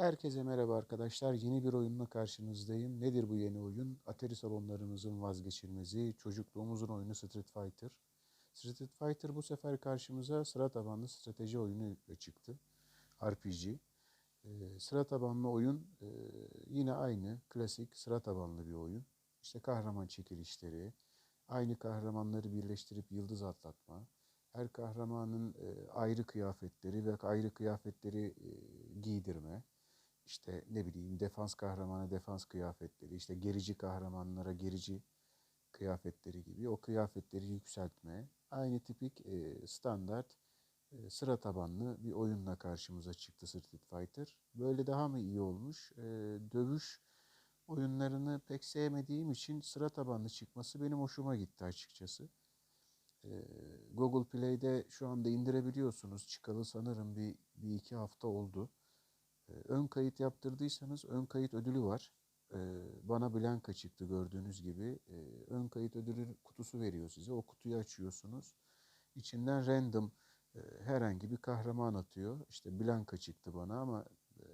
Herkese merhaba arkadaşlar. Yeni bir oyunla karşınızdayım. Nedir bu yeni oyun? Atari salonlarımızın vazgeçilmezi, çocukluğumuzun oyunu Street Fighter. Street Fighter bu sefer karşımıza sıra tabanlı strateji oyunu çıktı. RPG. Ee, sıra tabanlı oyun e, yine aynı klasik sıra tabanlı bir oyun. İşte kahraman çekilişleri, aynı kahramanları birleştirip yıldız atlatma, her kahramanın e, ayrı kıyafetleri ve ayrı kıyafetleri e, giydirme, işte ne bileyim defans kahramana defans kıyafetleri, işte gerici kahramanlara gerici kıyafetleri gibi o kıyafetleri yükseltme, aynı tipik e, standart e, sıra tabanlı bir oyunla karşımıza çıktı Street Fighter. Böyle daha mı iyi olmuş? E, dövüş oyunlarını pek sevmediğim için sıra tabanlı çıkması benim hoşuma gitti açıkçası. E, Google Play'de şu anda indirebiliyorsunuz. Çıkalı sanırım bir, bir iki hafta oldu. E, ön kayıt yaptırdıysanız ön kayıt ödülü var. E, bana Blanka çıktı gördüğünüz gibi. E, ön kayıt ödülü kutusu veriyor size. O kutuyu açıyorsunuz. İçinden random e, herhangi bir kahraman atıyor. İşte Blanka çıktı bana ama e,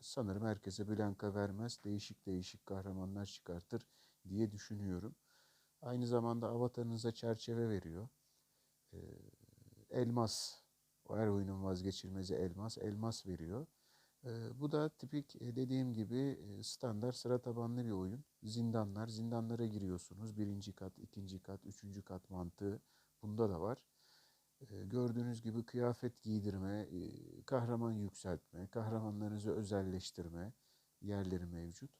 sanırım herkese Blanka vermez. Değişik değişik kahramanlar çıkartır diye düşünüyorum. Aynı zamanda avatarınıza çerçeve veriyor. Elmas, o her oyunun vazgeçilmezi elmas, elmas veriyor. Bu da tipik dediğim gibi standart sıra tabanlı bir oyun. Zindanlar, zindanlara giriyorsunuz. Birinci kat, ikinci kat, üçüncü kat mantığı bunda da var. Gördüğünüz gibi kıyafet giydirme, kahraman yükseltme, kahramanlarınızı özelleştirme yerleri mevcut.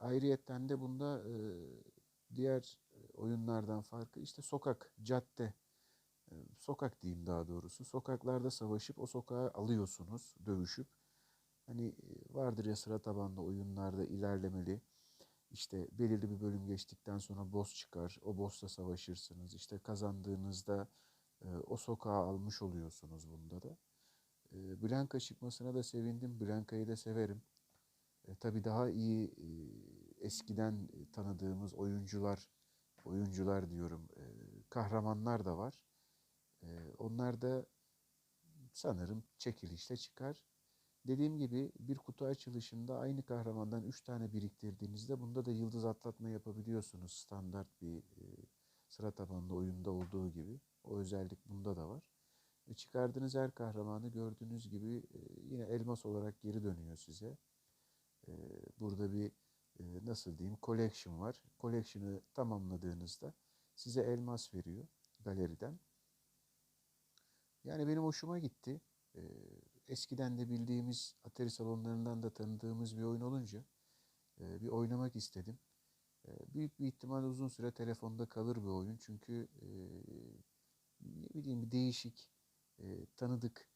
Ayrıyetten de bunda diğer oyunlardan farkı işte sokak, cadde, sokak diyeyim daha doğrusu. Sokaklarda savaşıp o sokağı alıyorsunuz, dövüşüp. Hani e, vardır ya sıra tabanlı oyunlarda ilerlemeli. İşte belirli bir bölüm geçtikten sonra boss çıkar. O boss'la savaşırsınız. İşte kazandığınızda e, o sokağı almış oluyorsunuz bunda da. E, Blanka çıkmasına da sevindim. Blanka'yı da severim. E, tabii daha iyi e, eskiden tanıdığımız oyuncular, oyuncular diyorum, e, kahramanlar da var. E, onlar da sanırım çekilişle çıkar. Dediğim gibi bir kutu açılışında aynı kahramandan 3 tane biriktirdiğinizde bunda da yıldız atlatma yapabiliyorsunuz. Standart bir e, sıra tabanlı oyunda olduğu gibi. O özellik bunda da var. E, çıkardığınız her kahramanı gördüğünüz gibi e, yine elmas olarak geri dönüyor size. E, burada bir nasıl diyeyim collection var. Collection'ı tamamladığınızda size elmas veriyor galeriden. Yani benim hoşuma gitti. Eskiden de bildiğimiz Atari salonlarından da tanıdığımız bir oyun olunca e, bir oynamak istedim. E, büyük bir ihtimal uzun süre telefonda kalır bir oyun. Çünkü e, ne bileyim bir değişik, e, tanıdık,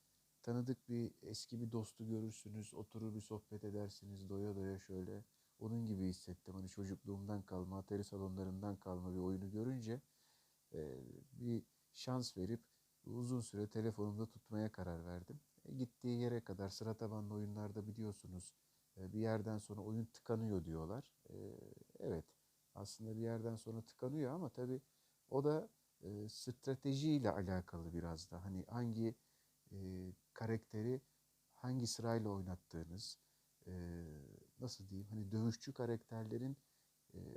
tanıdık bir eski bir dostu görürsünüz, oturur bir sohbet edersiniz doya doya şöyle. Onun gibi hissettim. Hani çocukluğumdan kalma, Atari salonlarından kalma bir oyunu görünce e, bir şans verip uzun süre telefonumda tutmaya karar verdim. Gittiği yere kadar sıra tabanlı oyunlarda biliyorsunuz e, bir yerden sonra oyun tıkanıyor diyorlar. E, evet aslında bir yerden sonra tıkanıyor ama tabii o da e, stratejiyle alakalı biraz da. Hani hangi karakteri hangi sırayla oynattığınız, nasıl diyeyim hani dövüşçü karakterlerin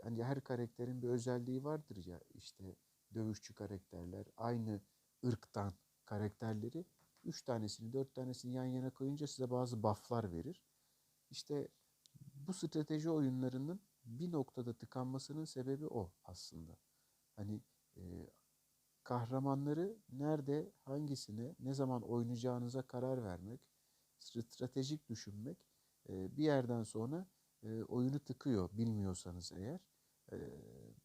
hani her karakterin bir özelliği vardır ya işte dövüşçü karakterler aynı ırktan karakterleri üç tanesini dört tanesini yan yana koyunca size bazı bufflar verir. İşte bu strateji oyunlarının bir noktada tıkanmasının sebebi o aslında. Hani e, kahramanları nerede, hangisine, ne zaman oynayacağınıza karar vermek, stratejik düşünmek e, bir yerden sonra e, oyunu tıkıyor bilmiyorsanız eğer. E,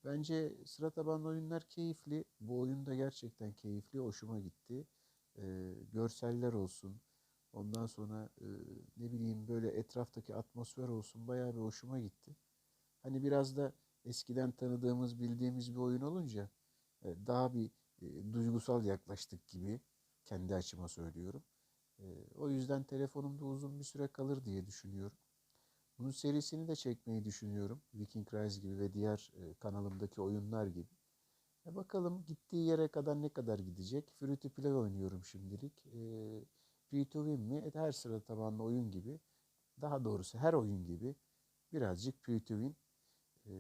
bence sıra tabanlı oyunlar keyifli. Bu oyun da gerçekten keyifli, hoşuma gitti. E, görseller olsun, ondan sonra e, ne bileyim böyle etraftaki atmosfer olsun bayağı bir hoşuma gitti. Hani biraz da eskiden tanıdığımız, bildiğimiz bir oyun olunca e, daha bir e, duygusal yaklaştık gibi kendi açıma söylüyorum. E, o yüzden telefonumda uzun bir süre kalır diye düşünüyorum. Bunun serisini de çekmeyi düşünüyorum. Viking Rise gibi ve diğer e, kanalımdaki oyunlar gibi. E bakalım gittiği yere kadar ne kadar gidecek. Free to play oynuyorum şimdilik. E, free to win mi? E, her sıra tabanlı oyun gibi Daha doğrusu her oyun gibi birazcık pay to win. Ee,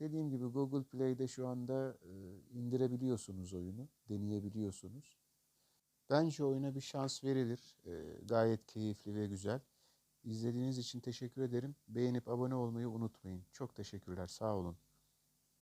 dediğim gibi Google Play'de şu anda e, indirebiliyorsunuz oyunu, deneyebiliyorsunuz. Bence oyuna bir şans verilir. Ee, gayet keyifli ve güzel. İzlediğiniz için teşekkür ederim. Beğenip abone olmayı unutmayın. Çok teşekkürler. Sağ olun.